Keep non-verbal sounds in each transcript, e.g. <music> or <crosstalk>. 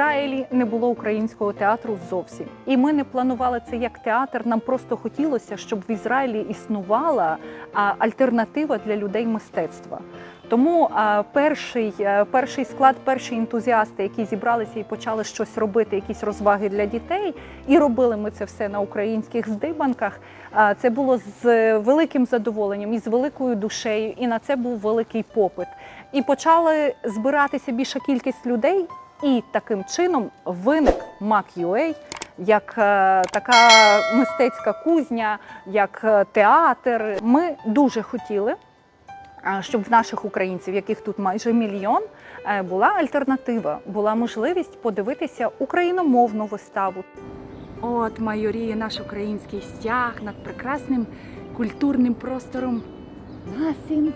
Ізраїлі не було українського театру зовсім. І ми не планували це як театр. Нам просто хотілося, щоб в Ізраїлі існувала альтернатива для людей мистецтва. Тому перший, е, перший склад, перші ентузіасти, які зібралися і почали щось робити, якісь розваги для дітей, і робили ми це все на українських здибанках. Це було з великим задоволенням і з великою душею, і на це був великий попит. І почали збиратися більша кількість людей, і таким чином виник MAC.UA як е, така мистецька кузня, як е, театр. Ми дуже хотіли, щоб в наших українців, яких тут майже мільйон, е, була альтернатива, була можливість подивитися україномовну виставу. От майоріє наш український стяг над прекрасним культурним простором Насін.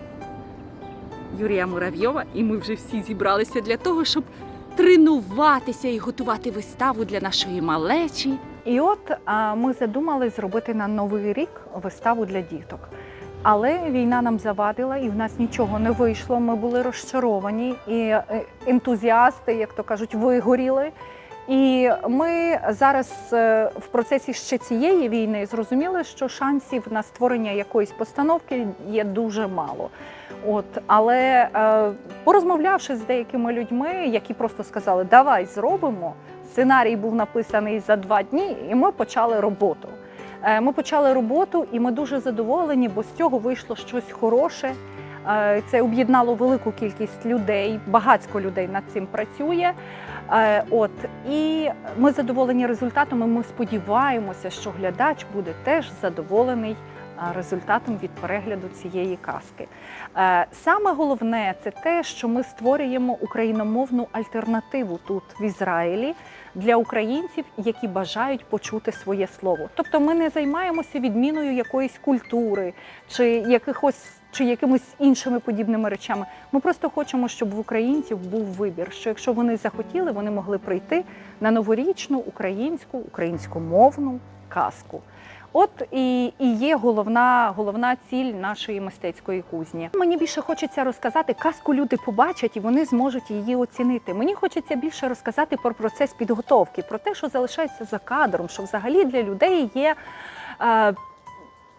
Юрія Муравйова, і ми вже всі зібралися для того, щоб тренуватися і готувати виставу для нашої малечі. І от а, ми задумали зробити на новий рік виставу для діток. Але війна нам завадила, і в нас нічого не вийшло. Ми були розчаровані, і е, ентузіасти, як то кажуть, вигоріли. І ми зараз е, в процесі ще цієї війни зрозуміли, що шансів на створення якоїсь постановки є дуже мало. От, але е, порозмовлявши з деякими людьми, які просто сказали, давай зробимо. Сценарій був написаний за два дні, і ми почали роботу. Е, Ми почали роботу, і ми дуже задоволені, бо з цього вийшло щось хороше. Е, Це об'єднало велику кількість людей, багатько людей над цим працює. Е, От і ми задоволені результатом. і Ми сподіваємося, що глядач буде теж задоволений результатом від перегляду цієї казки. Е, Саме головне це те, що ми створюємо україномовну альтернативу тут в Ізраїлі для українців, які бажають почути своє слово. Тобто, ми не займаємося відміною якоїсь культури чи якихось. Чи якимись іншими подібними речами. Ми просто хочемо, щоб в українців був вибір. Що якщо вони захотіли, вони могли прийти на новорічну українську, українськомовну казку. От і, і є головна, головна ціль нашої мистецької кузні. Мені більше хочеться розказати казку. Люди побачать і вони зможуть її оцінити. Мені хочеться більше розказати про процес підготовки, про те, що залишається за кадром, що взагалі для людей є. Е,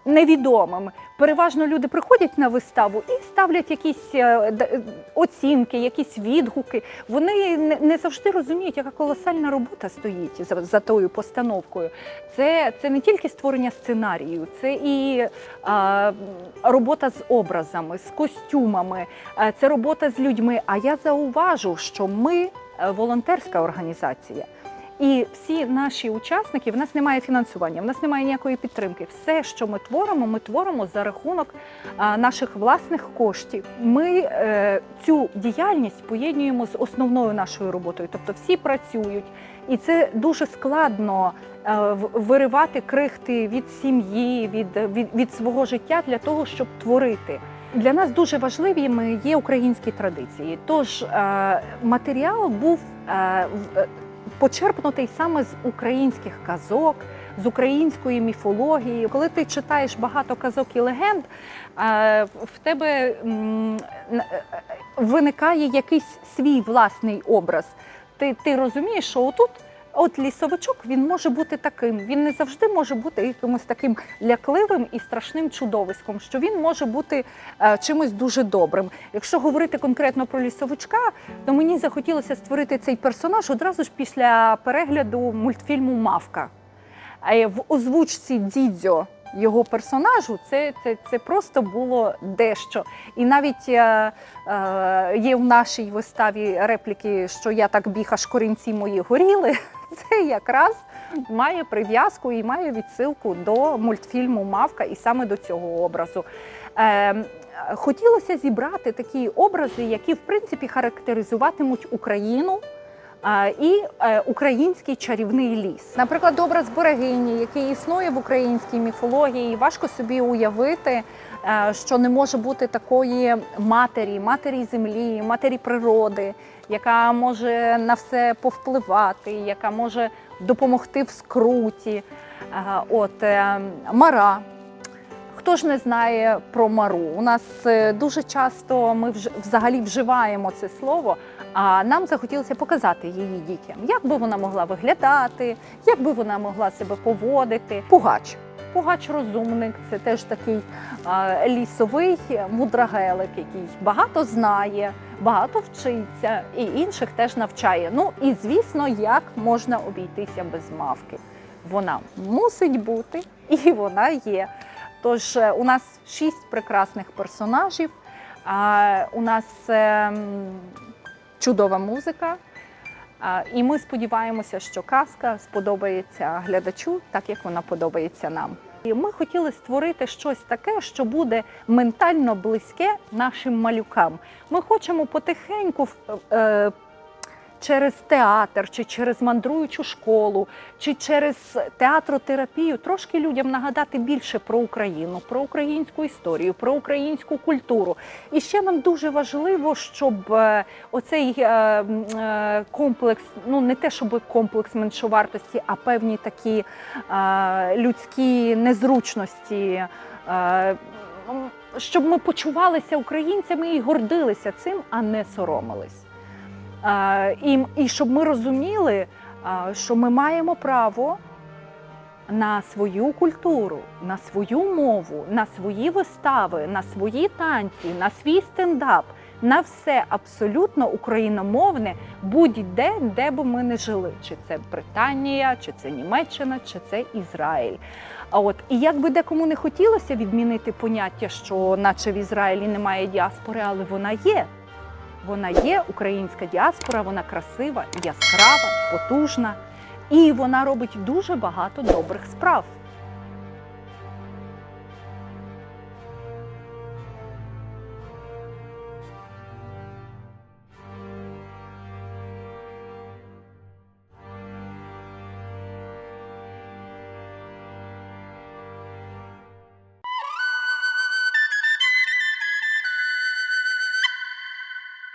Невідомим переважно люди приходять на виставу і ставлять якісь е, е, оцінки, якісь відгуки. Вони не- завжди розуміють, яка колосальна робота стоїть за, за тою постановкою. Це, це не тільки створення сценарію, це і а, робота з образами, з костюмами, е, це робота з людьми. А я зауважу, що ми волонтерська організація. І всі наші учасники, в нас немає фінансування, в нас немає ніякої підтримки. Все, що ми творимо, ми творимо за рахунок наших власних коштів. Ми е, цю діяльність поєднуємо з основною нашою роботою. Тобто всі працюють, і це дуже складно е, виривати крихти від сім'ї, від, від, від свого життя для того, щоб творити. Для нас дуже важливими є українські традиції. Тож е, матеріал був почерпнутий саме з українських казок, з української міфології. Коли ти читаєш багато казок і легенд, е, в тебе е, виникає якийсь свій власний образ. Ти, ти розумієш, що отут. От лісовичок він може бути таким. Він не завжди може бути якимось таким лякливим і страшним чудовиськом, що він може бути е, чимось дуже добрим. Якщо говорити конкретно про лісовичка, то мені захотілося створити цей персонаж одразу ж після перегляду мультфільму Мавка. Е, В озвучці Дідзьо його персонажу це, це, це просто було дещо. І навіть е, е, є в нашій виставі репліки, що я так біг, аж корінці мої горіли. <laughs> Це якраз має прив'язку і має відсилку до мультфільму Мавка і саме до цього образу. Е, хотілося зібрати такі образи, які в принципі характеризуватимуть Україну. І е, український чарівний ліс. Наприклад, образ берегині, який існує в українській міфології, важко собі уявити, що не може бути такої матері, матері землі, матері природи, яка може на все повпливати, яка може допомогти в скруті. Е, От е, мара. хто ж не знає про Мару? У нас е, дуже часто ми взагалі вживаємо це слово, а нам захотілося показати її дітям, як би вона могла виглядати, як би вона могла себе поводити. Пугач. Пугач розумник, це теж такий лісовий мудрагелик, який багато знає, багато вчиться і інших теж навчає. Ну і звісно, як можна обійтися без мавки. Вона мусить бути і вона є. Тож е, у нас шість прекрасних персонажів. У нас ем, чудова музика. І ми сподіваємося, що казка сподобається глядачу, так як вона подобається нам. І ми хотіли створити щось таке, що буде ментально близьке нашим малюкам. Ми хочемо потихеньку е, через театр, чи через мандруючу школу, чи через театротерапію трошки людям нагадати більше про Україну, про українську історію, про українську культуру. І ще нам дуже важливо, щоб е, оцей е, е, комплекс, ну не те, щоб комплекс меншовартості, а певні такі людські незручності. Щоб ми почувалися українцями і гордилися цим, а не соромились. І, і щоб ми розуміли, що ми маємо право на свою культуру, на свою мову, на свої вистави, на свої танці, на свій стендап, на все абсолютно україномовне, будь-де, де би ми не жили. Чи це Британія, чи це Німеччина, чи це Ізраїль. А от і як би декому не хотілося відмінити поняття, що наче в Ізраїлі немає діаспори, але вона є. Вона є українська діаспора, вона красива, яскрава, потужна, і вона робить дуже багато добрих справ.